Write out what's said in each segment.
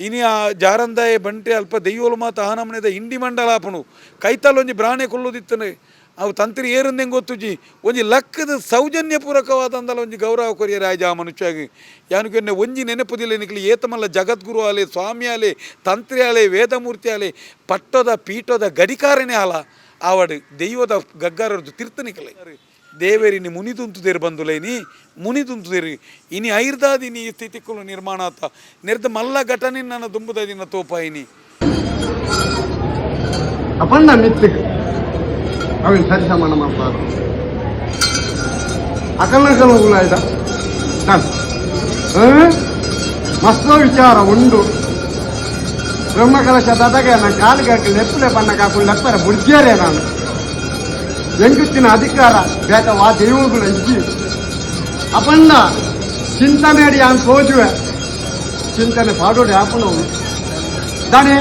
ಇನಿ ಆ ಜಾರಂದಾಯ ಬಂಟೆ ಅಲ್ಪ ದೆಯ್ಯೋಲು ಮಾತ ಆನಮನೆದ ಇಂಡಿ ಮಂಡಲಾಪನು ಕೈತಲ್ ಒಂಜಿ ಬ್ರಾಣೆ ಕೊಲ್ಲುದಿತ್ತನೆ. ಅವು ತಂತ್ರಿ ಏರಂದೆ ಗೊತ್ತುಜಿ ಒಂಜಿ ಲಕ್ಕದ ಸೌಜನ್ಯ ಪೂರಕವಾದಂದಲ ಒಂಜಿ ಗೌರವ ಕೊರಿಯ ರಾಜ ಆ ಮನುಷ್ಯಗೆ. ಯಾನಕ್ಕೆ ಒಂಜಿ ನೆನಪುದಿಲ್ಲ ನಿಕ್ಲಿ ಏತಮಲ್ಲ ಜಗದ್ಗುರು ಆಲೆ, ಸ್ವಾಮಿ ಆಲೆ, ತಂತ್ರಿ ಆಲೆ, ವೇದಮೂರ್ತಿ ಆಲೆ, ಪಟ್ಟದ ಪೀಠದ ಗಡಿಕಾರನೇ ಆಲ. ಆವಡು ದೈವದ ಗಗ್ಗಾರದ್ದು ತೀರ್ಥನಿಕಲೆ ದೇವೇರಿನಿ ಮುನಿದುಂತುದೇರು ಬಂದುಲೇನಿ ಮುನಿದುಂತುದೇರು ಇನಿ ಐರ್ದಾದಿನಿ ಈ ಸ್ಥಿತಿಕ್ಕಲು ನಿರ್ಮಾಣ ಆತ. ನಿರ್ದ ಮಲ್ಲ ಘಟನೆ ನನ್ನ ದುಂಬುದ ದಿನ ತೋಪಾಯಿನಿ ಅಪಣ್ಣ ಮಿತ್ತಿಗೆ ಅವನ ಸರಿ ಸಮಾನ ಮಾಡ್ಬಾರ್ದು. ಅಕಲ್ನಕಲ ಉಳ್ಳಾಯ್ದ ಮಸ್ತ ವಿಚಾರ ಉಂಡು. ಬ್ರಹ್ಮಕಲಶ ದದಗೆ ನನ್ನ ಕಾಲಿಗೆ ಹಾಕಿ ಲೆಪ್ಪಲೆ ಬಣ್ಣ ಕಾಕೊಂಡು ಲೆಪ್ಪರೆ ಬುಡ್ಜೇರೆ ನಾನು. ಎಂಗುತ್ತಿನ ಅಧಿಕಾರ ಬೇಟ ವಾ ದೈವಗಳು ಇಜ್ಜಿ ಅಪಣ್ಣ ಚಿಂತನೆಡಿ ಅಂತ ಸೋಜುವೆ. ಚಿಂತನೆ ಪಾಡೋಡಿ ಆಪಣವು ದಾನೆ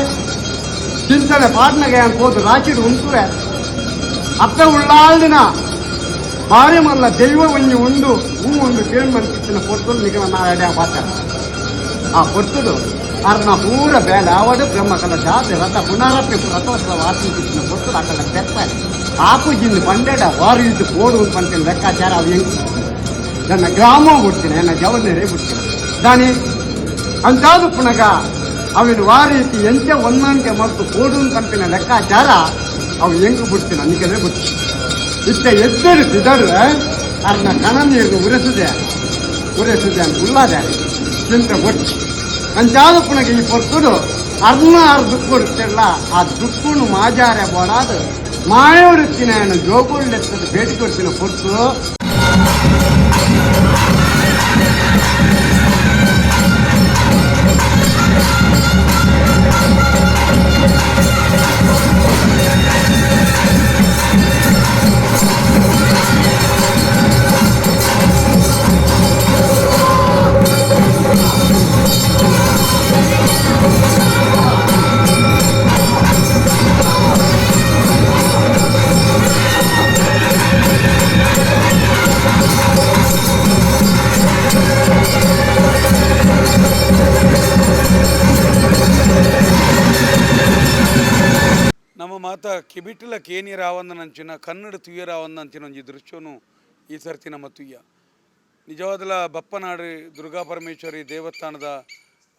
ಚಿಂತನೆ ಪಾಟ್ನಗೆ ಅನ್ಕೋದು ರಾಚಿಡ್ ಉಂಟುವೆ ಅತ್ತ ಉಳ್ಳಾಳಿನ ಭಾರಿ ಮಲ್ಲ ದೈವ ಒಂಜಿ ಉಂಡು, ಹೂ ಒಂದು ಕೇಳ್ ಮನ್ಕಿತ್ತಿನ ಕೊಟ್ಟು ನಿಗಮ ನಾ ಎಡೆ ಆ ಕೊಟ್ಟದು ಅರ್ನ ಪೂರ ಬೇಡ ಅವಡು ಬ್ರಹ್ಮಕಲ ಜಾತಿ ರಥ ಪುನರಪ್ಪಿ ರಥೋತ್ಸವ ಆಚರಿಸಿನ ಪೊರ್ತಲು ಅಕಲ ತೆಪ್ಪ ಆಪು ಜಿಂದು ಪಂಡೆಡ ವಾರು ಇದ್ದು ಪೋಡು ಪಂತಿನ ಲೆಕ್ಕಾಚಾರ ಅವು ಹೆಂಗ್ ನನ್ನ ಗ್ರಾಮ ಬಿಡ್ತೀನಿ ನನ್ನ ಜವನೇರೇ ಬಿಡ್ತೀನಿ ದಾನಿ ಅಂತಾದು ಪುನಗ ಅವಿನ ವಾರೀತಿ ಎಂಚ ಒಂದೊಂಕೆ ಮತ್ತು ಪೋಡು ಪಂಪಿನ ಲೆಕ್ಕಾಚಾರ ಅವು ಹೆಂಗ್ ಬಿಡ್ತೀನಿ ಅನ್ನಿಕಲೇ ಬಿಡ್ತೀನಿ ಇತ್ತ ಎದ್ದೇಳು ಸಿದಡು ಅರ್ನ ಕಣ ನೀರು ಉರೆಸಿದೆ ಉರೆಸಿದೆ ಅಂತ ಉಳ್ಳಾದೆ ಚಿಂತೆ ಬೊಚ್ಚಿ ಅಂಚಾದ ಪುನಗ ಈ ಪೊರ್ತುಡು ಅರ್ನ ಅರ್ ದುಕ್ಕು ಇರ್ತಿಲ್ಲ ಆ ದುಕ್ಕುನು ಮಾಜಾರೆ ಬೋಡಾದು ಮಾಯೋಡುತ್ತಿನ ಜೋಗುಳ್ಳೆತ್ತದ ಭೇಟಿ ಕೊಡ್ತಿನ ಪೊರ್ತು ಕಿಬಿಟ್ಲ ಕೇನಿ ರಾವಂದನಂಚಿನ ಕನ್ನಡ ತುಯ್ಯ ರಾವಂದಂಚಿನ ಒಂಜಿ ದೃಶ್ಯನು ಈ ಸರ್ತಿ ನಮ್ಮ ತುಯ್ಯ ನಿಜವಾದಲ ಬಪ್ಪನಾಡಿ ದುರ್ಗಾ ಪರಮೇಶ್ವರಿ ದೇವಸ್ಥಾನದ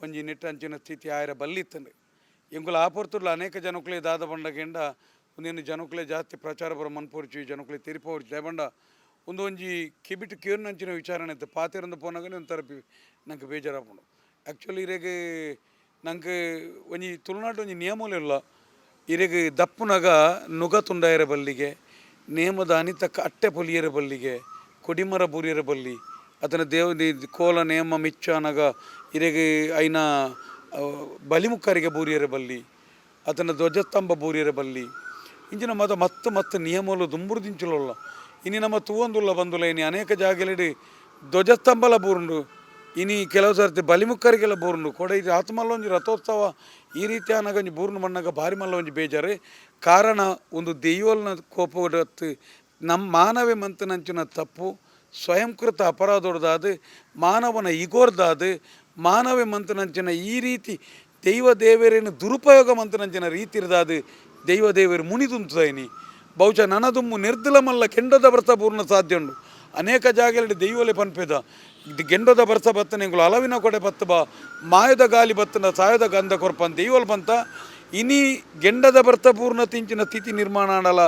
ಒಂಜಿ ನಿಟ್ಟಂಚಿನ ಸ್ಥಿತಿ ಆಯರ ಬಲ್ಲಿತ್ತಂಡೆ ಎಂಕುಲ ಆಪರ್ತುರ್ಲ ಅನೇಕ ಜನಕುಲೆ ದಾದ ಬಂಡಗೆಂಡ ಒಂದೇನು ಜನಕುಲೆ ಜಾಸ್ತಿ ಪ್ರಚಾರ ಬರ ಮನ್ಪೋರ್ಚಿ ಜನಕುಲೆ ತಿರುಪೋರ್ಚಿ ದಯಬಂಡ ಒಂದು ಒಂಜಿ ಕಿಬಿಟ್ ಕೇರ್ನಂಚಿನ ವಿಚಾರಣೆ ಇತ್ತು. ಪಾತಿರಂದು ಪೋನಾಗಲೇ ಒಂಥರ ನಂಗೆ ಬೇಜಾರಾಪುಂಡು ಆ್ಯಕ್ಚುಲಿ ಇರೇಗೆ ನಂಗೆ ಒಂಜಿ ತುಳುನಾಡು ಒಂಜಿ ನಿಯಮಗಳು ಇಲ್ಲ ಇರೆಗೆ ದಪ್ಪುನಗ ನುಗ ತುಂಡಾಯರ ಬಲ್ಲಿಗೆ ನೇಮದ ಅನಿತಕ್ಕ ಅಟ್ಟೆ ಪೊಲಿಯರ ಬಲ್ಲಿಗೆ, ಕೊಡಿಮರ ಬುರಿಯರ ಬಲ್ಲಿ, ಅದನ್ನ ದೇವ ಕೋಲ, ನೇಮ, ಮಿಚ್ಚ ನಗ ಇರೆಗೆ ಐನ ಬಲಿಮುಕ್ಕರಿಗೆ ಬೂರಿಯರ ಬಲ್ಲಿ, ಅದನ್ನ ಧ್ವಜಸ್ತಂಭ ಬೂರಿಯರ ಬಲ್ಲಿ. ಇಂಚಿನ ಮತ ಮತ್ತ ಮತ್ತ ನಿಯಮಲು ದುಂಬುರುದಿಂಚುಲಲ್ಲ ಇನಿ ನಮ್ಮ ತೂವೊಂದುಲ್ಲ, ಬಂದುಲ್ಲ, ಇನಿ ಅನೇಕ ಜಾಗಲಿಡಿ ಧ್ವಜಸ್ತಂಭಲ ಬೂರುಂಡು, ಇನಿ ಕೆಲವು ಸರ್ತಿ ಬಲಿಮುಕ್ಕರಿಗೆಲ್ಲ ಬೂರುಂಡು. ಕೊಡ ಇದು ಆತ್ಮಲ್ಲೊಂದು ರಥೋತ್ಸವ ಈ ರೀತಿ ಅನ್ನಾಗ ಒಂಜಿ ಬೂರ್ನ ಮಣ್ಣಾಗ ಭಾರಿ ಮಲ್ಲ ಒಂಜಿ ಬೇಜಾರು. ಕಾರಣ ಒಂದು ದೆಯ್ಯೋಲ್ನ ಕೋಪಡತ್ತು ನಮ್ಮ ಮಾನವೇ ಮಂತನಂಚಿನ ತಪ್ಪು, ಸ್ವಯಂಕೃತ ಅಪರಾಧದಾದ ಮಾನವನ ಇಗೋರ್ದಾದ ಮಾನವೇ ಮಂತನಂಚಿನ ಈ ರೀತಿ ದೈವ ದೇವರೇನು ದುರುಪಯೋಗ ಮಂತನಂಚಿನ ರೀತಿ ಇರದಾದ, ದೈವ ದೇವರು ಮುನಿದುಂತದೈನಿ. ಬಹುಶಃ ನನದುಮ್ಮು ನಿರ್ದಲ ಮಲ್ಲ ಕೆಂಡದ ವ್ರತ ಪೂರ್ಣ ಸಾಧ್ಯ ಉಂಡು ಅನೇಕ ಜಾಗದಲ್ಲಿ ದೈವಲೆ ಪನ್ಪೆದ. ಗೆಂಡದ ಬರ್ಸ ಬತ್ತನೆ ಇಂಗುಲು ಅಲವಿನ ಕೊಡೆ ಬತ್ತ ಬಾ, ಮಾಯದ ಗಾಲಿ ಬತ್ತನ, ಸಾಯದ ಗಂಧ ಕೊರ್ಪನ್ ಇವಲ್ ಬಂತ. ಇನಿ ಗೆಂಡದ ಬರ್ತ ಪೂರ್ಣ ತಿಂಚಿನ ಸ್ಥಿತಿ ನಿರ್ಮಾಣ ಆಡಲ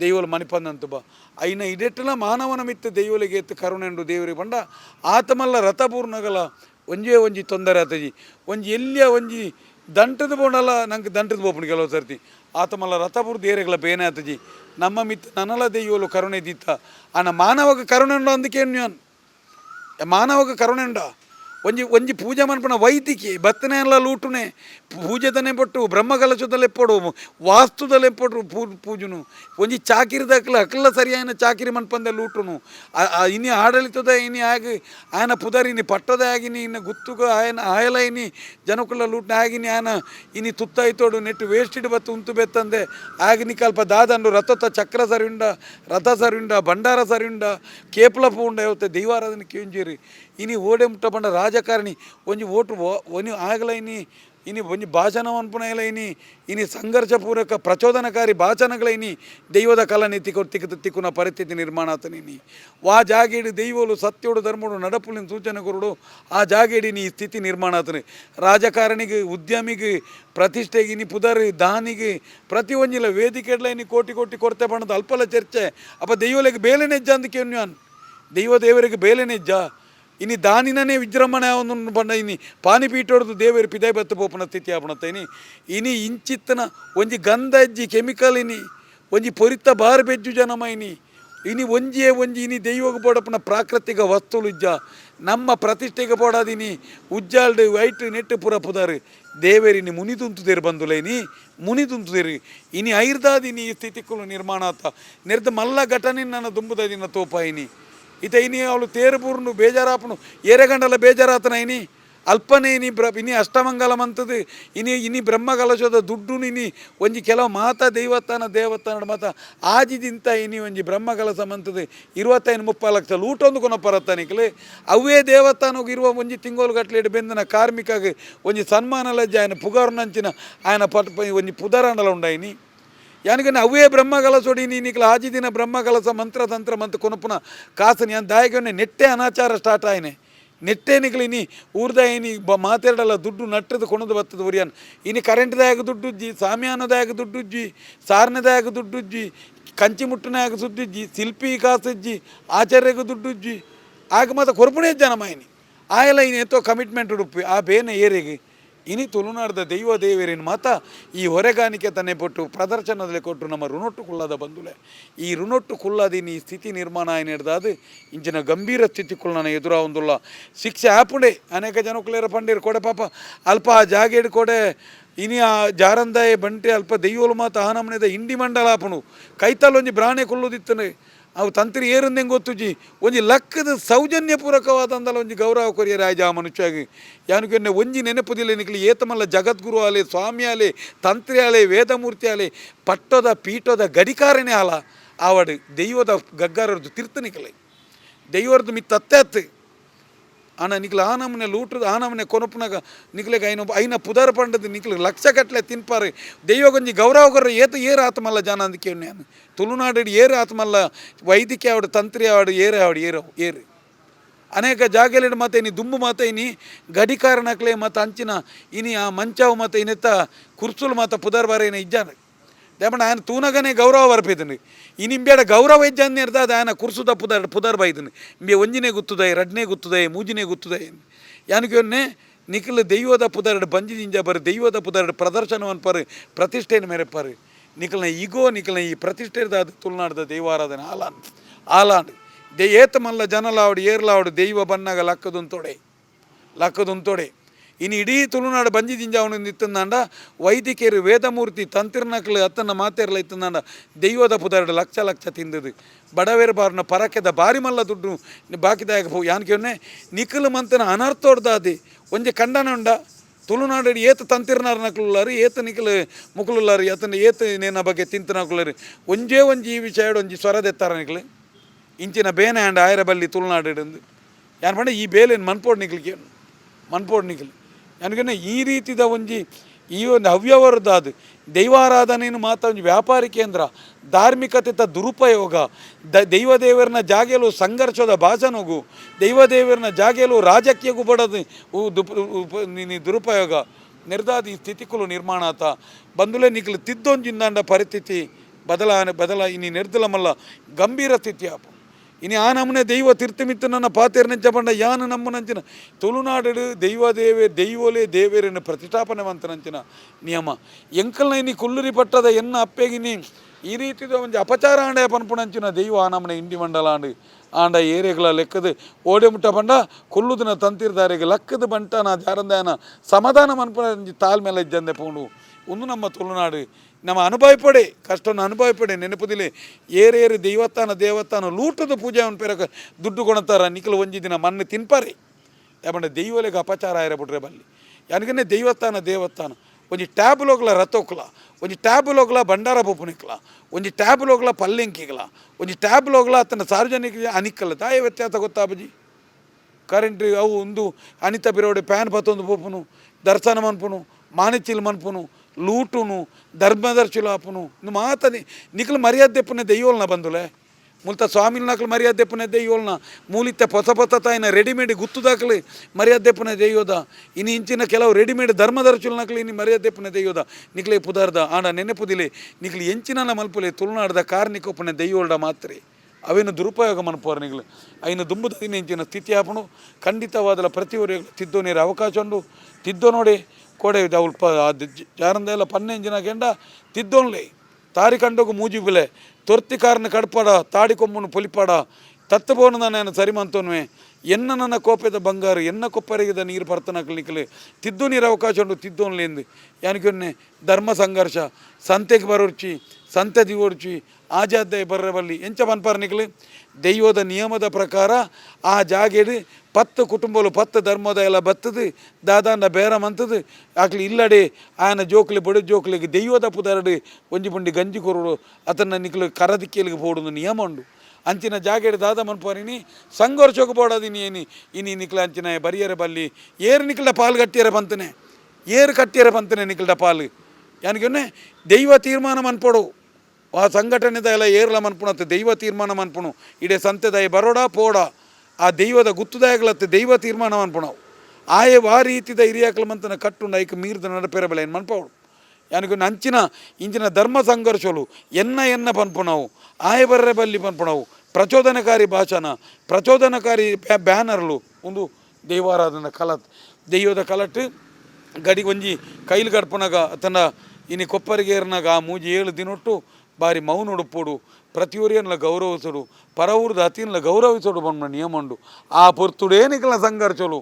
ದೈವಲ್ ಮಣಿಪಂದಂತು ಬಾ. ಐನ ಇದೆಟ್ಟಲ ಮಾನವನ ಮಿತ್ತ ದೈವಲಿಗೆ ಎತ್ತು ಕರುಣೆಂಡು ದೇವರಿಗೆ ಬಂಡ. ಆತಮಲ್ಲ ರಥಪೂರ್ಣಗಲ ಒಂಜೇ ಒಂಜಿ ತೊಂದರೆ ಆತಜಿ. ಒಂಜಿ ಎಲ್ಲಿಯ ಒಂಜಿ ದಂಟದ ಬೋಣಲ್ಲ ನಂಗೆ ದಂಟದ ಬೋಪಣ ಕೆಲವು ಸರ್ತಿ. ಆತಮಲ್ಲ ರಥಪುರ ದೇರೆಗಳ ಬೇನೆ ಆತಜಿ. ನಮ್ಮ ಮಿತ್ ನನಲ ದೆಯ್ಯೋಲು ಕರುಣೆ ದಿತ್ತ ಅನ್ನ ಮಾನವಗ ಕರುಣೆ ಅಂದಕ್ಕೆ ಏನು ಮಾನವಗ ಕರುಣೆ ಉಂಡ ಒಂಜಿ ಒಂಜಿ ಪೂಜೆ ಮನ್ಪುನ ವೈದಿಕಿ ಬತ್ತನೆ ಎಲ್ಲ ಲೂಟುನೆ ಪೂಜೆದನೆ ಪೊಟ್ಟು, ಬ್ರಹ್ಮಕಲಶದಲ್ಲಿ ಎಪ್ಪಡು ವಾಸ್ತುದಲ್ಲಿ ಎಪ್ಪಡು ಪೂ, ಪೂಜುನು. ಒಂಜಿ ಚಾಕಿರಿದಕ್ಲ ಅಕ್ಲ ಸರಿಯಾಯಿನ ಚಾಕಿರಿ ಮನ್ಪಂದೆ ಲೂಟುನು. ಇನಿ ಆಡಳಿತದ ಇನಿ ಆಗಿ, ಆಯನ ಪುದರಿನಿ ಪಟ್ಟದ ಆಗಿನಿ ಇನ್ನು ಗುತ್ತುಗ ಆಯನ, ಆಯಲ ಇನಿ, ಜನಕುಲ ಲೂಟ್ನ ಆಗಿನಿ ಆಯನ ಇನಿ ತುತ್ತಾಯ್ತೋಡು ನೆಟ್ಟು ವೇಸ್ಟಿಡ್ ಬತ್ತು ಉಂತು ಬೆತ್ತಂದೆ. ಆಗಿನಿ ಕಲ್ಪ ದಾದಂಡು ರಥತ ಚಕ್ರ ಸರಿಂಡ ರಥ ಸರಿಂಡ ಭಂಡಾರ ಸರಿಂಡ ಕೇಪಲ ಪೂಂಡ, ಇವತ್ತೆ ದೈವಾರಾಧನೆ ಕೇಂಜೀರಿ. ಇನಿ ಓಡೆ ಮುಟ್ಟ ಬಂಡ ರಾಜಕಾರಣಿ, ಒಂಜಿ ಓಟು ಒನಿ ಆಗಲ ಇನಿ ಇನಿ ಒಂಜಿ ಭಾಷಣ ಇನ್ನಿ ಇನಿ ಇನಿ ಸಂಘರ್ಷಪೂರ್ವಕ ಪ್ರಚೋದನಕಾರಿ ಭಾಷಣಗಳೇನಿ ದೈವದ ಕಲನೆ ತಿಕ್ಕು ತಿಕ್ಕ ತಿಕ್ಕುನ ಪರಿಸ್ಥಿತಿ ನಿರ್ಮಾಣ ಆತನಿ ವಾ ಜಾಗೇಡಿ ದೈವಲು ಸತ್ಯೋಡು ಧರ್ಮಡು ನಡಪುಲಿನ ಸೂಚನೆ ಕೊರಡು, ಆ ಜಾಗೇಡಿ ನೀ ಸ್ಥಿತಿ ನಿರ್ಮಾಣ ಆತನೆ. ರಾಜಕಾರಣಿಗೆ, ಉದ್ಯಮಿಗೆ, ಪ್ರತಿಷ್ಠೆಗೆ ಇನಿ ಪುದರಿ, ದಾನಿಗೆ, ಪ್ರತಿ ಒಂಜಿಲ ವೇದಿಕೆಡ್ಲ ಕೋಟಿ ಕೋಟಿ ಕೊರತೆ ಬಣ್ಣದ ಅಲ್ಪಲ ಚರ್ಚೆ ಅಪ್ಪ ದೈವಲಿಗೆ ಬೇಲೆ ನೆಜ್ಜ ಅಂದಕ್ಕೆ ದೈವ ದೇವರಿಗೆ ಬೇಲೆನೆಜ್ಜ ಇನಿ ವಿಜೃಂಭಣೆ ಅವನು ಬಣ್ಣ ಇನಿ ಪಾನಿಪೀಠ ಹೊಡೆದು ದೇವರು ಪಿದಾಯ ಬತ್ತು ಪೋಪನ ಸ್ಥಿತಿ ಆಪಣತ್ತ ಇನಿ. ಇಂಚಿತ್ತನ ಒಂಜಿ ಗಂಧ ಅಜ್ಜಿ ಕೆಮಿಕಲ್ ಇನಿ, ಒಂಜಿ ಪೊರಿತ ಬಾರ್ ಬೆಜ್ಜು ಜನಮ ಇನಿ. ಇನಿ ಒಂಜಿಯೇ ಒಂಜಿ ಇನಿ ದೈವಗ ಬೋಡಪ್ಪನ ಪ್ರಾಕೃತಿಕ ವಸ್ತುಲು ಇಜ್ಜ. ನಮ್ಮ ಪ್ರತಿಷ್ಠೆಗೆ ಬೋಡಾದಿನಿ ಉಜ್ಜಾಲ್ಡ್ ವೈಟ್ ನೆಟ್ಟು ಪುರ ಪುದಾರು. ದೇವೇರಿನಿ ಮುನಿ ತುಂತುದೇರು ಬಂದುಲೇನಿ ಮುನಿ ತುಂತುದೇರು ಇನಿ ಐರ್ದಾದಿನಿ ಈ ಸ್ಥಿತಿಕುಲು ನಿರ್ಮಾಣ ಆತ. ನಿರ್ದ ಮಲ್ಲ ಘಟನೆ ನನ್ನ ದುಂಬುದ ದಿನ ತೋಪ ಇನಿ ಇತ ಇನಿ ಅವಳು ತೇರುಪೂರ್ನು ಬೇಜಾರಾಪನು ಏರೆಗಂಡಲ ಬೇಜಾರಾತನ ಇನಿ ಅಲ್ಪನೇ ಇನಿ ಬ್ರ ಇನಿ ಅಷ್ಟಮಂಗಲಂ ಅಂತದು ಇನಿ ಇನಿ ಬ್ರಹ್ಮಕಲಶದ ದುಡ್ಡು ಇನಿ ಒಂಜಿ ಕೆಲವು ಮಾತ ದೈವತ್ತಾನ ದೇವತ್ತಾನ ಮಾತ ಆಜಿದಿಂತ ಇನಿ ಒಂಜಿ ಬ್ರಹ್ಮಕಲಸ ಮಂತದು ಇರುವತ್ತೈದು ಮುಪ್ಪ ಲಕ್ಷ ಲೂಟೊಂದು ಕೊನ ಪರತ್ತಾನಿಕ್ಲೆ ಅವೇ ದೇವತ್ತಾನಗ ಇರುವ ಒಂಜಿ ತಿಂಗೋಲು ಗಟ್ಲೆ ಬೆಂದನ ಕಾರ್ಮಿಕಗೆ ಒಂಜಿ ಸನ್ಮಾನ ಲಜ್ಜ ఆయన ಪುಗಾರ್ನಂಚಿನ ఆయన ಪಟ್ ಒಂಜಿ ಪುದರಂಡಲ ಉಂಡಾಯಿನಿ ಯಾನಿಗನೆ ಅವೇ ಬ್ರಹ್ಮಕಲಸೊಡಿ ನೀನಿಕ್ಲ ಆಜಿ ದಿನ ಬ್ರಹ್ಮಕಲಸ ಮಂತ್ರ ತಂತ್ರ ಮಂತ್ ಕೊನಪುನ ಕಾಸು ಯಾನ್ ದಾಯಗನೆ ನೆಟ್ಟೆ ಅನಾಚಾರ ಸ್ಟಾರ್ಟ್ ಆಯ್ನೆ. ನೆಟ್ಟೆ ನಿಗಲಿ ನೀ, ಊರ್ದ ಏನಿ ಬ ಮಾತಾಡಲ್ಲ ದುಡ್ಡು ನಟ್ಟದು ಕೊಣದು ಬತ್ತದು ಉರಿಯನ್ ಇನಿ ಕರೆಂಟ್ದಾಯಾಗ ದುಡ್ಡು ಉಜ್ಜಿ ಸಾಮ್ಯಾನದಾಯಾಗ ದುಡ್ಡು ಉಜ್ಜಿ ಸಾರನದಾಯಾಗ ದುಡ್ಡು ಉಜ್ಜಿ ಕಂಚಿ ಮುಟ್ಟನಾಗ ಸುದ್ದಿಜ್ಜಿ, ಶಿಲ್ಪಿ ಕಾಸಜ್ಜಿ, ಆಚಾರ್ಯಗ ದುಡ್ಡು ಉಜ್ಜಿ ಆಗ ಮತ್ತೆ ಜನ ಮಾಯಿನಿ. ಆಯಲ್ಲ ಇನ್ನು ಎತ್ತೋ ಕಮಿಟ್ಮೆಂಟ್ ಉಡುಪಿ ಆ ಬೇನೆ ಏರಿಗೆ. ಇನಿ ತುಳುನಾಡದ ದೈವ ದೇವರಿನ ಮಾತ, ಈ ಹೊರೆಗಾನಿಕೆ ತನ್ನೆ ಪಟ್ಟು ಪ್ರದರ್ಶನದಲ್ಲಿ ಕೊಟ್ಟು ನಮ್ಮ ಋಣೊಟ್ಟು ಕುಳ್ಳದ ಬಂದುಲೆ ಈ ಋಣೊಟ್ಟು ಕುಳ್ಳದಿನ ಈ ಸ್ಥಿತಿ ನಿರ್ಮಾಣ ಏನಿಡ್ದಾದು ಇಂಚಿನ ಗಂಭೀರ ಸ್ಥಿತಿ ಕುಳ್ಳನ ಎದುರ ಒಂದುಲ್ಲ ಶಿಕ್ಷೆ ಆಪುಂಡೆ ಅನೇಕ ಜನ ಕುಳ್ಳೇರ ಪಂಡಿರು ಕೊಡೆ ಪಾಪ, ಅಲ್ಪ ಆ ಜಾಗೇಡ್ ಕೊಡೆ, ಇನಿ ಆ ಜಾರಂದಾಯ ಬಂಟೆ ಅಲ್ಪ ದೈವಲು ಮಾತ ಆ ನಮನೆದ ಇಂಡಿ ಮಂಡಲ ಆಪುಣು. ಕೈತಲ್ಲೊಂಜಿ ಬ್ರಾಣೆ ಕೊಲ್ಲುದಿತ್ತನೆ ಅವು ತಂತ್ರಿ ಏರಂದೆಂಗೆ ಗೊತ್ತುಜಿ ಒಂಜಿ ಲಕ್ಕದ ಸೌಜನ್ಯ ಪೂರಕವಾದಂದಲ ಒಂಜಿ ಗೌರವ ಕೊರಿಯ ರಾಜ ಆ ಮನುಷ್ಯಗೆ ಯಾನಕ್ಕೆ ಒಂಜಿ ನೆನಪುದಿಲ್ಲ ನಿಕ್ಲಿ ಏತಮಲ್ಲ ಜಗದ್ಗುರು ಆಲೆ ಸ್ವಾಮಿ ಆಲೆ ತಂತ್ರಿ ಆಲೆ ವೇದಮೂರ್ತಿ ಆಲೆ ಪಟ್ಟದ, ಪೀಠದ ಗಡಿಕಾರನೇ ಆಲ ಆವಡು ದೈವದ ಗಗ್ಗಾರದ್ದು ತೀರ್ಥನಿಕಲೆ ದೈವರದ್ದು ಮಿತ್ತ ಅಣ್ಣ ನಿಕ್ಲ ಆ ನಮನೆ ಲೂಟ್ರದ ಆ ನಮನೆ ಕೊನಪುನಾಗ ಐನ ಐನ ಪುದರ್ ಪಂಡದ ನಿಕ್ಲ ಲಕ್ಷ ಗಟ್ಟಲೆ ತಿನ್ಪಾರಿ. ದೈವಗೊಂಜಿ ಗೌರವ ಕೊರ್ರ ಏತ ಏರು ಆತ್ಮಲ್ಲ ಜನ ಕೇಳಿ ನಾನು ತುಳುನಾಡು ಏರು ಆತ್ಮಲ್ಲ ವೈದ್ಯಕೀಯ ಆವಡು, ತಂತ್ರಿ ಆವಡು, ಏರು ಆವಡು, ಏರು ಏರು. ಅನೇಕ ಜಾಗಲಿಡ್ ಮತ್ತೆ ಇನಿ ದುಂಬು ಮಾತ ಇನಿ ಗಡಿಕಾರನಕ್ಲೆ ಮತ್ತು ಅಂಚಿನ, ಇನಿ ಆ ಮಂಚಾವು ಮತ್ತು ಇನ್ನೆತ್ತ ಕುರ್ಸುಲು ಮಾತ ಪುದರ್ ಬಾರ ಇನ ಇಜ್ಜಾನ ದೇಪಂಡ ఆయన ತೂನಗನೆ ಗೌರವ ಬರ್ಪೇದನು ಇನಿಂಬೇಡ ಗೌರವ ಇಜ್ಜಾನೆ ಇರ್ದ ಅದು ఆయన ಕುರ್ಸುದ ಪುದರ್ ಪುದರ್ ಬೈದನು ಇಂಬೆ ಒಂಜಿನೇ ಗುತ್ತುದಾಯ ರಡ್ನೇ ಗುತ್ತುದಾಯ ಮೂಜಿನೇ ಗುತ್ತುದಾಯ ಯಾನಕ್ಕೆ ನಿಖಿಲ್ ದೈವದ ಪುದರ್ಡ್ ಬಂಜಿ ದಿಂಜ ಬರ್ ದೈವದ ಪುದರ್ಡ್ ಪ್ರದರ್ಶನವನ್ನು ಪರ್ ಪ್ರತಿಷ್ಠೆನ ಮೇರೆ ಪರ್ ನಿಖಲ್ನ ಈಗೋ ನಿಖಲ್ನ ಈ ಪ್ರತಿಷ್ಠೆ ಅದು ತುಳುನಾಡದ ದೈವಾರಾಧನೆ ಆಲಾನ್ ಆಲಾಂಡ್ ದೇ ಏತ ಮಲ್ಲ ಜನಲಾವಡು ಏರ್ಲಾವಡು ದೈವ ಬನ್ನಾಗ ಲಕ್ಕದುಂತೊಡೆ ಲಕ್ಕದುಂತೊಡೆ ಇನ್ನು ಇಡೀ ತುಳುನಾಡು ಬಂಜಿ ಅವನು ಇತ್ತಂದಾಂಡ, ವೈದಿಕರು ವೇದಮೂರ್ತಿ ತಂತ್ರನಕ್ಲು ಅತ್ತನ ಮಾತೇರ್ಲ ಇತ್ತಂದಾಂಡ, ದೈವದ ಪುದರ್ಡು ಲಕ್ಷ ಲಕ್ಷ ತಿಂದದು ಬಡವೇರ ಬಾರ್ನ ಪರಕೆದ ಬಾರಿ ಮಲ್ಲ ದುಡ್ಡು ಬಾಕಿದಾಯಕ ಪೋ ಯಾನ್ಕೆ ನಿಖಲ್ ಮಂತನ ಅನರ್ಥೋಡ್ದಾದಿ. ಒಂಜಿ ಕಂಡನ ಉಂಡ ತುಳುನಾಡು ಏತ ತಂತಿರ್ನಾರ್ನಕ್ಲುಲ್ಲಾರು ಏತ ನಿಖಲು ಮುಕ್ಲುಲ್ಲಾರು ಏತನ ಏತ ನೇನ ಬಗ್ಗೆ ತಿಂತನಕ್ಲರು ಒಂಜೇ ಒಂಜಿ ಈ ವಿಷಯ ಒಂಜಿ ಸ್ವರದೆತ್ತಾರ ನಿಖಲ್. ಇಂಚಿನ ಬೇನೆ ಆಂಡ ಆಯರ ಬಲ್ಲಿ ತುಳುನಾಡು ಯಾನ್ ಪಂಡ ಈ ಬೇಲೆನ್ ಮನ್ಪೋಡ್ ನಿಕ್ಲಿಗೆ ಮನ್ಪೋಡ್ ನಿಖಲ್. ನನಗೇನೆ ಈ ರೀತಿದ ಒಂಜಿ ಈ ಒಂದು ಹವ್ಯವರದ್ದು ಅದು ದೈವಾರಾಧನೆಯನ್ನು ಮಾತ ಒಂಜಿ ವ್ಯಾಪಾರಿ ಕೇಂದ್ರ ಧಾರ್ಮಿಕತೆತ ದುರುಪಯೋಗ, ದ ದೈವ ದೇವರನ್ನ ಜಾಗೆಲು ಸಂಘರ್ಷದ ಭಾಷನಗೂ ದೈವ ದೇವರನ್ನ ಜಾಗೆಲು ರಾಜಕೀಯಗೂ ಬಡದು ದುರುಪಯೋಗ. ನಿರ್ದಾದಿ ಸ್ಥಿತಿಕುಲು ನಿರ್ಮಾಣ ಆತ. ಬಂದುಲೆ ನಿಕ್ಲು ತಿದ್ದೊಂಜಿಂದಾಂಡ ಪರಿಸ್ಥಿತಿ ಬದಲಾವಣೆ ಬದಲ ಇನಿ ನಿರ್ದಲಮಲ್ಲ, ಗಂಭೀರ ಸ್ಥಿತಿ ಆಪು. ಇನಿ ಆ ನಮನೆ ದೈವ ತೀರ್ಥಮಿತ್ತು ನನ್ನ ಪಾತೇರ್ ನೆಂಚ ಬಂಡ ಯಾನು ನಮ್ಮ ನಂಚಿನ ತುಳುನಾಡು ದೈವ ದೇವೇ ದೈವಲೇ ದೇವೇರನ್ನು ಪ್ರತಿಷ್ಠಾಪನೆವಂತನಂಚಿನ ನಿಯಮ ಎಂಕಲ್ನ ಇನಿ ಕುಲ್ಲುರಿ ಪಟ್ಟದ ಎನ್ನ ಅಪ್ಪೆಗಿನಿ ಈ ರೀತಿದ ಒಂದು ಅಪಚಾರ ಆಂಡ ಪನ್ಪುಣಂಚಿನ ದೈವ ಆ ನಮನೆ ಇಂಡಿ ಮಂಡಲ ಆಂಡು ಆಂಡ ಏರಿಯಗಳ ಲೆಕ್ಕದ ಓಡೆ ಮುಟ್ಟ ಬಂಡ ಕೊಲ್ಲುದಿನ ತಂತಿರ್ದಾರಿಗೆ ಲಕ್ಕದ ಬಂಟ ನಾ ಜಾರಂದಾಯನ ಸಮಾಧಾನ ಮನ್ಪುಣ ತಾಳ್ಮೆಲ್ಲ ಇದ್ದಂದೆ ಪೋಂಡು ಒಂದು ನಮ್ಮ ತುಳುನಾಡು ನಮ್ಮ ಅನುಭವಿಪಡೆ ಕಷ್ಟವನ್ನು ಅನುಭವಿಪಡೆ ನೆನಪುದಿಲ್ಲ ಏರೇರು ದೈವತ್ತಾನ ದೇವತ್ತಾನ ಲೂಟದ ಪೂಜೆ ಅವನ ಪೇರಕ ದುಡ್ಡು ಕೊಣತಾರ ನಿಖಲು ಒಂಜಿ ದಿನ ಮಣ್ಣು ತಿನ್ಪಾರಿ. ಯಾಪಂಡ ದೈವಲೆಗೆ ಅಪಚಾರ ಆಯ್ರಬಿಟ್ರೆ ಬಲ್ಲಿ. ಯಾನಗನೆ ದೈವತ್ತಾನ ದೇವತ್ತಾನ ಒಂಜಿ ಟ್ಯಾಬ್ಲೋಗ್ಲ ರಥೋಕ್ಲ, ಒಂಜಿ ಟ್ಯಾಬ್ಲೋಗ್ಲ ಭಂಡಾರ ಬೊಪ್ಪುನಿಕ್ಲ ಒಂಜಿ ಟ್ಯಾಬ್ಲೋಗ್ಲ ಪಲ್ಲೆಂಕಿಗ್ಲ, ಒಂಜಿ ಟ್ಯಾಬ್ಲೋಗ್ಲ ಆತನ ಸಾರ್ವಜನಿಕ ಅನಿಕ್ಕಲ್ಲ ತಾಯ ವ್ಯತ್ಯಾಸ ಗೊತ್ತಾಬಜಿ ಕರೆಂಟ್ ಅವು ಒಂದು ಅನಿತ ಬಿರೋಡೆ ಪ್ಯಾನ್ ಬತ್ತೊಂದು ಪೋಪುನು, ದರ್ಶನ ಮನ್ಪುನು, ಮಾಣಿಚಿಲ್ ಮನ್ಪುನು ಲೂಟುನು ಧರ್ಮದರ್ಶಿಲು ಆಪುನು ಇಂದು ಮಾತದಿ ನಿಖಲು ಮರ್ಯಾದೆ ಪುನೆ ದೆಯ್ಯೋಲ್ನ ಬಂದುಲೆ. ಮುಲ್ತ ಸ್ವಾಮಿ ನಕಲು ಮರ್ಯಾದೆ ಪುನೆ ದೆಯ್ಯೋಲ್ನ ಮೂಲಿತ ಪೊಸ ಪೊಸ ತಾಯಿನ ರೆಡಿಮೇಡ್ ಗುತ್ತುದಾಕಲು ಮರ್ಯಾದೆ ಪುನೆ ದೆಯ್ಯೋದ ಇನ್ನು ಇಂಚಿನ ಕೆಲವು ರೆಡಿಮೇಡ್ ಧರ್ಮದರ್ಶುಲ್ ನಕಲು ಇನ್ನು ಮರ್ಯಾದೆ ಪುನೆ ದೆಯ್ಯೋದ ನಿಕ್ಲೆ ಪುದಾರ್ದ ಆಂಡ ನೆನೆಪುದಿಲೆ ನಿಕ್ಲು ಎಂಚಿನ ಮಲ್ಪುಲೆ ತುಳುನಾಡದ ಕಾರ್ನಿಕೊಪ್ಪನೆ ದೆಯ್ಯೋಲ್ಡ ಮಾತ್ರೆ. ಅವೇನು ದುರುಪಯೋಗ ಮನ್ಪೋರು ಅಯ್ಯನ ದುಂಬುದ ಇಂಚಿನ ಸ್ಥಿತಿ ಆಪಣು. ಖಂಡಿತವಾದ ಪ್ರತಿಯೊಬ್ಬರು ತಿದ್ದು ನೀರು ಅವಕಾಶ ಉಂಡು. ತಿದ್ದೋ ನೋಡಿ ಕೋಡೆ ಉಲ್ಪ ಜಾರಂದೆಲ್ಲ ಪನ್ನೆಂಜಿನ ಗೆಂಡ ತಿದ್ದೋನ್ಲೆ ತಾರಿ ಕಂಡೋಗು ಮೂಜಿ ಬಿಲೆ. ತೊರ್ತಿ ಕಾರನ್ನು ಕಡ್ಪಾಡ, ತಾಡಿ ಕೊಮ್ಮನು ಪೊಲಿಪಾಡ. ತತ್ತಬೋನ ನಾನು ಸರಿ ಮಂತೋನ್ವೆ. ಎನ್ನ ನನ್ನ ಕೋಪದ ಬಂಗಾರ, ಎನ್ನ ಕೊಪ್ಪರಿಗಿದ ನೀರು ಬರ್ತನ ನಿಕ್ಕಲು ತಿದ್ದು ನೀರು ಅವಕಾಶ ಉಂಟು ತಿದ್ದೋನ್ಲೆಂದು ಯಾನಿಕೊನ್ನೆ ಧರ್ಮ ಸಂಘರ್ಷ, ಸಂತೆಗೆ ಬರೋರ್ಚಿ ಸಂತೆ ದಿವೋರ್ಚಿ ಆಜಾದ್ಯ ಬರ್ರಬಲ್ಲಿ ಎಂಚ ಪನ್ಪಾರ ನಿಕ್ಕಲು ದೈವದ ನಿಯಮದ ಪ್ರಕಾರ ಆ ಜಾಗೆಡು ಪತ್ತು ಕುಟುಂಬಲು ಪತ್ತು ಧರ್ಮದ ಎಲ್ಲ ಬತ್ತದು ದಾದಾಂಡ ಬೇರ ಮಂತದು. ಇಲ್ಲಡೆ ಆಯನ ಜೋಕ್ಲಿ ಬಡ ಜೋಕ್ಲಿಗೆ ದೈವದ ಪುದರಡು ಒಂಜಿ ಪುಂಡಿ ಗಂಜಿ ಕೊರಡು, ಅದನ್ನು ನಿಕ್ಲು ಕರದಿಕ್ಕೇಲಿಗೆ ಪೋಡುದು ನಿಯಮ ಉಂಡು. ಅಂಚಿನ ಜಾಗೆಡ್ ದಾದ ಮನ್ಪೋರಿನಿ ಸಂಘರ್ಷಕ್ಕೆ ಬೋಡದಿನಿ ಏನಿ, ಇನಿ ನಿಕ್ಲ ಅಂಚಿನ ಬರಿಯರ ಬಲ್ಲಿ, ಏರು ನಿಕ್ಲ ಪಾಲು ಕಟ್ಟಿಯರ ಬಂತನೆ ಏರು ಕಟ್ಟಿಯರ ಬಂತನೆ ನಿಕ್ಲ ಪಾಲು. ಯಾಕೆ ದೈವ ತೀರ್ಮಾನ ಮನ್ಪೋಡು. ಆ ಸಂಘಟನೆದ ಎಲ್ಲ ಏರ್ಲ ಮನ್ಪುಣತ್ತೆ ದೈವ ತೀರ್ಮಾನ ಮನ್ಪುಣು. ಇಡೇ ಸಂತೆದಾಯಿ ಬರೋಡ ಪೋಡ. ಆ ದೈವದ ಗುತ್ತುದಾಯಗಳತ್ತೆ ದೈವ ತೀರ್ಮಾನ ಮನ್ಪುಣವು ಆಯೆ ವಾ ರೀತಿದ ಹಿರಿಯಾಕಲ ಮಂತನ ಕಟ್ಟುಂಡು ಐಕ ಮೀರ್ದ ಬೆಲೆ ಏನು ಮನ್ಪವಳು. ಯಾನಿಗೆ ಅಂಚಿನ ಇಂಚಿನ ಧರ್ಮ ಸಂಘರ್ಷಲು ಎನ್ನ ಎನ್ನ ಪನ್ಪುಣವು ಆಯೆ ಬರ್ರೆ ಬಲ್ಲಿ ಪನ್ಪುಣವು ಪ್ರಚೋದನಕಾರಿ ಭಾಷಣ, ಪ್ರಚೋದನಕಾರಿ ಬ್ಯಾ- ಬ್ಯಾನರ್ಲು ಒಂದು ದೈವಾರಾಧನ ಕಲತ್. ದೈವದ ಕಲಟ್ ಗಡಿ ಒಂಜಿ ಕೈಲು ಗಡ್ಪನಾಗ ತನ್ನ ಇನಿ ಕೊಪ್ಪರಿಗೇರ್ನಾಗ ಆ ಮೂಜಿ ಏಳು ದಿನೊಟ್ಟು ಬಾರಿ ಮೌನ ಉಡುಪುಡು, ಪ್ರತಿಯೊರಿಯನ್ಲ ಪರ ಪರವೂರ್ದ ಅತಿನ್ಲ ಗೌರವಿಸುಡು ಬಂದ ನಿಯಮಂಡು. ಆ ಪೊರ್ತುಡೇ ನಿಕಲ್ನ ಸಂಘರ್ಷಲು,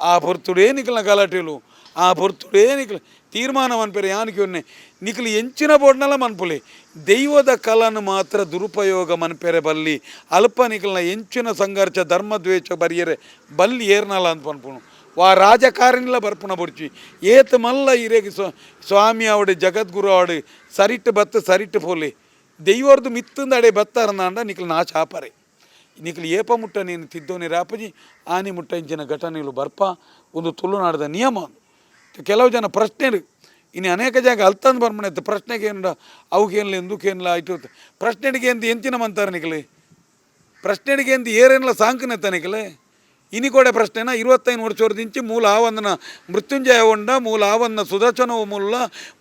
ಆ ಪೊರ್ತುಡೇ ನಿಕಲ್ನ ಗಲಾಟೆಲು, ಆ ಪೊರ್ತುಡೇ ನಿಕಲ್ ತೀರ್ಮಾನ ಮನ್ಪೆರೆ ಯಾನಿಕೆ ಒನ್ನೆ ನಿಕಲು ಎಂಚಿನ ಬೋಡ್ನಲ್ಲ ಮನ್ಪುಲಿ, ದೈವದ ಕಲನು ಮಾತ್ರ ದುರುಪಯೋಗ ಮನ್ಪೆರೆ ಬಲ್ಲಿ, ಅಲ್ಪ ನಿಕಲ್ನ ಎಂಚಿನ ಸಂಘರ್ಷ ಧರ್ಮದ್ವೇಷ ಬರಿಯರೆ ಬಲ್ಲಿ ಏರ್ನಲ್ಲ ಅಂತ ಪನ್ಪುನು ವಾ ರಾಜಕಾರಣಿಲ ಬರ್ಪುನ ಬರ್ಚಿ ಏತ ಮಲ್ಲ ಇರೇಗಿ ಸ್ವ, ಸ್ವಾಮಿ ಅವಡೆ ಜಗದ್ಗುರು ಅವಡೆ ಸರಿಟ್ಟು ಬತ್ತ ಸರಿಟ್ಟು ಪೋಲೆ. ದೈವರ್ದು ಮಿತ್ತಂದ ಅಡೆ ಬತ್ತಾರಂದ ನಿಕ್ಲು ನಾ ಚಾಪರೆ. ನಿಕ್ಲು ಏಪ ಮುಟ್ಟ ನೀನು ತಿದ್ದೋನೆ ರಾಪಜಿ, ಆನಿ ಮುಟ್ಟ ಇಂಚಿನ ಘಟನೆಗಳು ಬರ್ಪ, ಒಂದು ತುಳುನಾಡದ ನಿಯಮ. ಕೆಲವು ಜನ ಪ್ರಶ್ನೆ ಇನ್ನು ಅನೇಕ ಜಾಗ ಅಲ್ತಂದು ಬರ್ಮನೆ ಪ್ರಶ್ನೆಗೆ ಏನ ಅವಕ್ಕೇನಿಲ್ಲ ಎಂದಕ್ಕೇನಿಲ್ಲ ಆಯ್ತು ಪ್ರಶ್ನೆಗೆ ಎಂದು ಎಂಚಿನ ಮಂತಾರೆ ನಿಕ್ಲೆ? ಪ್ರಶ್ನೆಗೆ ಎಂದು ಏರೇನಿಲ್ಲ ಸಾಂಕನೆತ್ತ ನಿಕ್ಲೆ? ಇನಿ ಕೂಡ ಪ್ರಶ್ನೆನ ಇರುವತ್ತೈದು ವರ್ಷದಿಂದ ಮೂಲ ಆವಂದನ ಮೃತ್ಯುಂಜಯ ಹೊಂಡ, ಮೂಲ ಆವಂದನ ಸುದರ್ಶನ ಓಮುಲ್ಲ,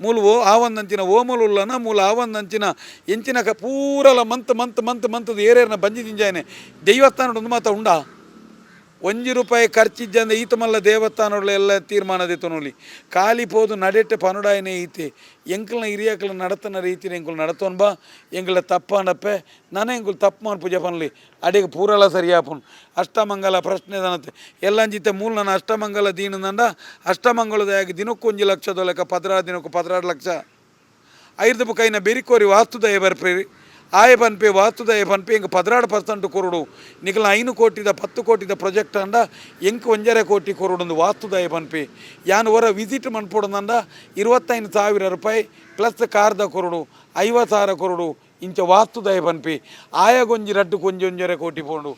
ಮೂಲ ಓ ಆವಂದಂಚಿನ ಓಮಲುಲ್ಲನ ಮೂಲ ಆವಂದಂಚಿನ ಎಂಚಿನ ಪೂರಲ ಮಂತ್ ಮಂತ್ ಮಂತ್ ಮಂತದ ಏರೇರ್ನ ಬಂಜಿದಿಂಜಾಯನೆ ದೈವಸ್ಥಾನ ಒಂದು ಮಾತ ಉಂಡಾ? ಒಂಜಿ ರೂಪಾಯಿ ಖರ್ಚಿದ್ದಂದ ಈತ ಮಲ್ಲ ದೇವಸ್ಥಾನಗಳು ಎಲ್ಲ ತೀರ್ಮಾನದಿತ್ತು ನೋಡಿ ಖಾಲಿ ಪೋದು ನಡೆಟ್ಟೆ ಪನುಡಾಯನೇ ಈತೆ. ಎಂಕಲ್ನ ಹಿರಿಯಕಲ ನಡತನ ರೀತಿನ ಎಂಕುಲು ನಡತೋನ್ ಬಾ. ಎಂಗಳ ತಪ್ಪಂಡಪ್ಪೆ ನಾನೇ ಎಂಕುಲು ತಪ್ಪು ಮಾಡಿ ಪೂಜೆ ಪನ್ಲಿ ಅಡಿಗೆ ಪೂರಲ ಸರಿಯಾಪುನ್ ಅಷ್ಟಮಂಗಲ ಪ್ರಶ್ನೆ ದನತೆ ಎಲ್ಲಂಜಿತ್ತೆ ಮೂಲ ನಾನು ಅಷ್ಟಮಂಗಲ ದೀನದಂಡ ಅಷ್ಟಮಂಗಲದಾಗಿ ದಿನಕ್ಕೊಂಜಿ ಲಕ್ಷದ ಲೆಕ್ಕ ಪದ್ರಾರು ದಿನಕ್ಕೂ ಪದ್ರಾರು ಲಕ್ಷ. ಐದು ಬುಕೈನ ಬೆರಿಕೋರಿ ವಾಸ್ತುದಯ ಬರ್ಪೇರಿ ಆಯ ಪನ್ಪೆ ವಾಸ್ತುದಯ ಪನ್ಪೆ ಇಂಕ ಪದ್ರಾಡು ಪರ್ಸೆಂಟ್ ಕೊರುಡು. ನಿಖಲ ಐನು ಕೋಟಿದ, ಪತ್ತು ಕೋಟಿದ ಪ್ರಾಜೆಕ್ಟ್ ಅಂಡ ಎಂಕ್ ಒಂಜರೆ ಕೋಟಿ ಕೊರುಡು ವಾಸ್ತುದಯ ಪನ್ಪೆ ಯಾನ್ ಹೊರ ವಿಸಿಟ್ ಮನ್ಪೊಡಂದ ಇರುವತ್ತೈದು ಸಾವಿರ ರೂಪಾಯಿ ಪ್ಲಸ್ ಕಾರ್ದ ಕೊರುಡು ಐವತ್ತು ಸಾವಿರ ಕೊರುಡು, ಇಂಚ ವಾಸ್ತುದಯ ಪನ್ಪೆ ಆಯಗೊಂಜಿ ರಡ್ಡು ಕೊಂಜಿ ಒಂಜರೆ ಕೋಟಿ ಪೋಂಡು.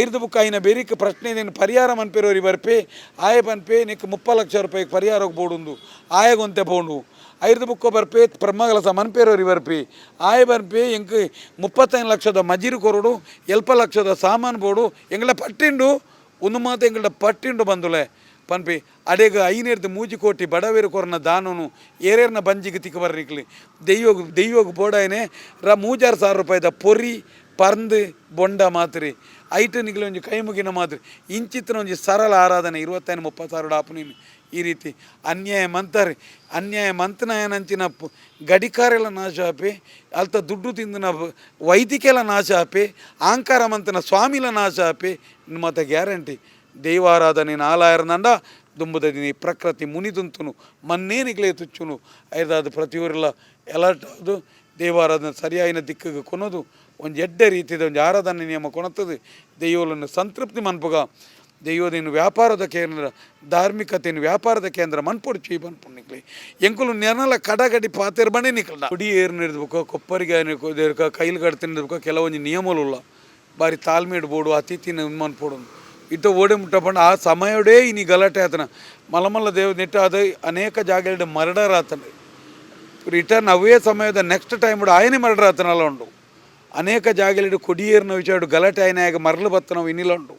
ಐದು ಬುಕ್ ಐನ ಬೆರಿಕ್ ಪ್ರಶ್ನೆ ಏನು ಪರಿಹಾರ ಮನ್ಪೆರೋರಿ ಬರ್ಪೆ, ಆಯ ಪನ್ಪೆ ನಿಕ್ ಮುಪ್ಪ ಲಕ್ಷ ರೂಪಾಯಿ ಪರಿಹಾರ ಬೋಡುಂದು ಆಯಗೊಂತೆ ಪೋಂಡು. ಐದು ಬುಕ್ಕ ಬರ್ಪೆ ಪ್ರಮ್ಮಗಲಸ ಮನ್ಪೇರೋರಿ ಬರ್ಪಿ ಆಯ ಬರ್ಪಿ ಎಂಕ್ ಮುಪ್ಪತ್ತೈದು ಲಕ್ಷದ ಮಜೀರು ಕೊರಡು ಎಲ್ಪ ಲಕ್ಷದ ಸಾಮಾನು ಬೋಡು ಎಂಗಳ ಪಟ್ಟಿಂಡು ಒಂದು ಮಾತು ಎಂಗಳ ಪಟ್ಟಿಂಡು ಬಂದುಲೆ ಪನ್ಪಿ ಅಡೆಗ ಐನೇರ್ದು ಮೂಜಿ ಕೋಟಿ ಬಡವೇರು ಕೊರನ ದಾನನು ಏರೇರ್ನ ಬಂಜಿಗೆ ತಿಕ್ಕ ಬರ್ರಿಕ್ಲಿ ದೆಯ್ಯೋಗ ದೆಯ್ಯೋಗ ಬೋಡಾಯನೆ ರ ಮೂಜಾರು ಸಾವಿರ ರೂಪಾಯಿದ ಪೊರಿ ಪರ್ಂದು ಬೊಂಡ ಮಾತ್ರಿ ಐಟ ನಿಗ್ಲಿ ಒಂಜಿ ಕೈ ಮುಗಿನ ಮಾತ್ರಿ ಇಂಚಿತ್ತಿನ ಒಂಜಿ ಸರಳ ಆರಾಧನೆ ಇರುವತ್ತೈದು ಮುಪ್ಪತ್ತು ಸಾವಿರ ಆಪು ನೀನು ಈ ರೀತಿ ಅನ್ಯಾಯ ಮಂತಾರೆ, ಅನ್ಯಾಯ ಮಂತನಾಯನಂಚಿನ ಗಡಿಕಾರೆಲ್ಲ ನಾಶ ಆಪೆ, ಅಲ್ತ ದುಡ್ಡು ತಿಂದಿನ ವೈದಿಕೆಲ್ಲ ನಾಶ ಆಪೆ ಆಂಕಾರ ಮಂತನ ಸ್ವಾಮಿಲ ನಾಶ ಆಪೆ ಮತ್ತೆ ಗ್ಯಾರಂಟಿ. ದೈವಾರಾಧನೆ ನಾಲಾಯರನಂಡ ದುಂಬುದದಿನಿ ಪ್ರಕೃತಿ ಮುನಿದುಂತುನು ಮನ್ನೇನಿಗ್ಲೇ ತುಚ್ಚುನು. ಐದಾದ ಪ್ರತಿಯೊರೆಲ್ಲ ಎಲರ್ಟ್ ಅದು ದೇವಾರಾಧನೆ ಸರಿಯಾಯಿನ ದಿಕ್ಕಿಗೆ ಕೊನೋದು, ಒಂದು ಎಡ್ಡೆ ರೀತಿಯ ಒಂದು ಆರಾಧನೆ ನಿಯಮ ಕೊನತ್ತದೆ. ದೇವಲನ್ನು ಸಂತೃಪ್ತಿ ಮನ್ಪುಗ ದೆಯ್ಯೋ ವ್ಯಾಪಾರದ ಕೇಂದ್ರ ಧಾರ್ಮಿಕತೆನ್ ವ್ಯಾಪಾರದ ಕೇಂದ್ರ, ಮನ್ಪೊಡು ಚೀಬನ್ ಪುಣ್ಯಕ್ಲಿ ಎಂಕುಲು ನೆನಲ ಕಡಗಡಿ ಪಾತೆರ್ ಬಣ್ಣ ನಿಕ್ಲ ಕುಡಿ ಏರ್ ನಿಡ್ದಬೇಕು ಕೊಪ್ಪರಿಗೆ ಇರ್ಕ ಕೈಲು ಕಡ್ತಿ ನಿಡ್ಬೇಕು ಕೆಲವೊಂದು ನಿಯಮಲುಲ್ಲ. ಬಾರಿ ತಾಳ್ಮೆ ಇಡ್ಬೋಡು ಅತಿಥಿನ್ ಮನ್ಪೊಡು ಇತ್ತ ಓಡಿ ಮುಟ್ಟಪಂಡ ಆ ಸಮಯಡೇ ಇನಿ ಗಲಾಟೆ ಆತನ. ಮಲಮಲ್ಲ ದೇವ ನೆಟ್ಟ ಅದು, ಅನೇಕ ಜಾಗಗಳ ಮರ್ಡರ್ ಆತನ. ರಿಟರ್ನ್ ಅವೇ ಸಮಯದ ನೆಕ್ಸ್ಟ್ ಟೈಮ್ ಆಯನೇ ಮರ್ಡರ್ ಆತನಲ್ಲ ಉಂಡು. ಅನೇಕ ಜಾಗಲಿಡು ಕೊಡಿಯೇರಿನ ವಿಚಾರ ಗಲಾಟೆ ಆಯ್ನಾಗ ಮರಳು ಬತ್ತ ನಾವು ಇನ್ನಿಲ್ಲ ಉಂಡು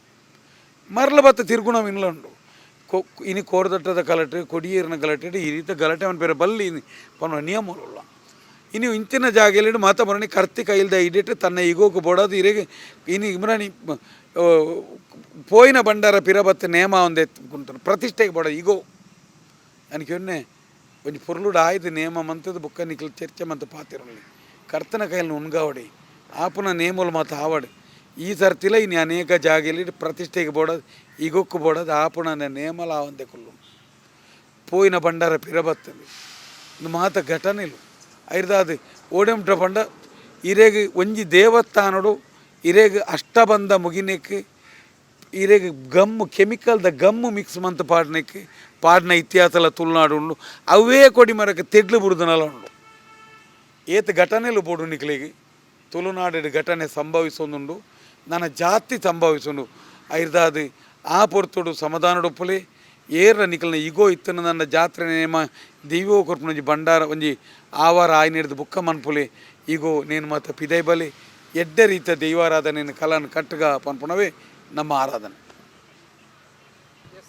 ಮರಳು ಬತ್ತ ತಿರುಗು ನಾವು ಇನ್ಲಂಡು ಕೊ ಇನಿ ಕೋರದಟ್ಟದ ಗಲಾಟೆ ಕೊಡಿಯೇರಿನ ಗಲಾಟೆ ಈ ರೀತಿ ಗಲಾಟೆ ಅವನ ಬೇರೆ ಬಲ್ಲಿ ಪನ ನಿಯಮಲ್ಲ ಇನ್ನು ಇಂಚಿನ ಜಾಗದಲ್ಲಿ ಮಾತ ಮರಣಿ ಕರ್ತಿ ಕೈಲ್ದ ಇಡಿಟ್ಟು ತನ್ನ ಈಗೋಕು ಬೋಡೋದು ಇರೆಗೆ ಇನ್ನು ಇಮ್ರಾಣಿ ಆ, ಪೋಯಿನ ಬಂಡಾರ ಪಿರಬತ್ತ ನೇಮ ಒಂದೇ ಕುಂಟನು ಪ್ರತಿಷ್ಠೆಗೆ ಬೋಡ ಈಗೋ. ಒನ್ನೆ ಒಂದು ಪುರ್ಲುಡು ಆಯ್ದು ನೇಮ ಮಂತದ ಬುಕ್ಕ ನಿಖಲ್ ಚರ್ಚೆ ಮಂತ ಪಾತಿರಲಿ ಕರ್ತನ ಕೈಲಿ ಉಣ್ಗಾವಡಿ ಈ ಸರ್ತಿಲ ಇನ್ನು ಅನೇಕ ಜಾಗಲಿ ಪ್ರತಿಷ್ಠೆಗೆ ಬೋಡದು ಇಗೊಕ್ಕು ಬೋಡದು ಆಪುಣನ ನೇಮಲ ಆವಂದೆ ಕೊಲ್ಲು. ಪೋಯಿನ ಬಂಡಾರ ಪಿರಬತ್ತಲ್ಲಿ ಇದು ಮಾತ ಘಟನೆ ಇಲ್ಲ. ಐರ್ದ ಅದು ಬಂಡ ಇರೆಗೆ ಒಂಜಿ ದೇವಸ್ಥಾನಡು ಅಷ್ಟಬಂದ ಅಷ್ಟಬಂಧ ಮುಗಿನಕ್ಕೆ ಗಮ್ ಗಮ್ಮು ಕೆಮಿಕಲ್ದ ಗಮ್ಮು ಮಿಕ್ಸ್ ಮಂತ್ ಪಾಡ್ನಕ್ಕೆ ಪಾಡ್ನ ಇತಿಹಾಸಲ ತುಳುನಾಡು ಉಂಡು ಅವೇ ಕೊಡಿ ಮರಕ್ಕೆ ತೆಡ್ಲು ಬುಡ್ದನಲ್ಲ ಉಂಡು ಏತ ಘಟನೆಲು ಬೋಡು ನಿಕ್ಲಿಗೆ. ತುಳುನಾಡು ಘಟನೆ ಸಂಭವಿಸೊಂದುಂಡು. ನನ್ನ ಜಾತಿ ಸಂಭವಿಸೊಂಡು ಐರ್ದಾದಿ, ಆ ಪೊರ್ತುಡು ಸಮಾಧಾನಡೊಪ್ಪುಲೆ ಏರ್ರ ನಿಕಲ್ನ ಇಗೋ ಇತ್ತನ ನನ್ನ ಜಾತ್ರೆ ನೇಮ ದಿವ್ಯೋ ಕೊರ್ಪುನ ಒಂಜಿ ಬಂಡಾರ ಒಂಜಿ ಆವಾರ ಆಯ್ನ ಹಿಡಿದು ಬುಕ್ಕ ಮನ್ಪುಲಿ ಈಗೋ ನೇನು ಮಾತ ಪಿದೈ ಬಲಿ, ಎಡ್ಡ ರೀತಿಯ ದೈವಾರಾಧನೆಯನ್ನು ಕಲನ್ ಕಟ್ಟಗ ಪನ್ಪುಣವೇ, ನಮ್ಮ ಆರಾಧನೆ.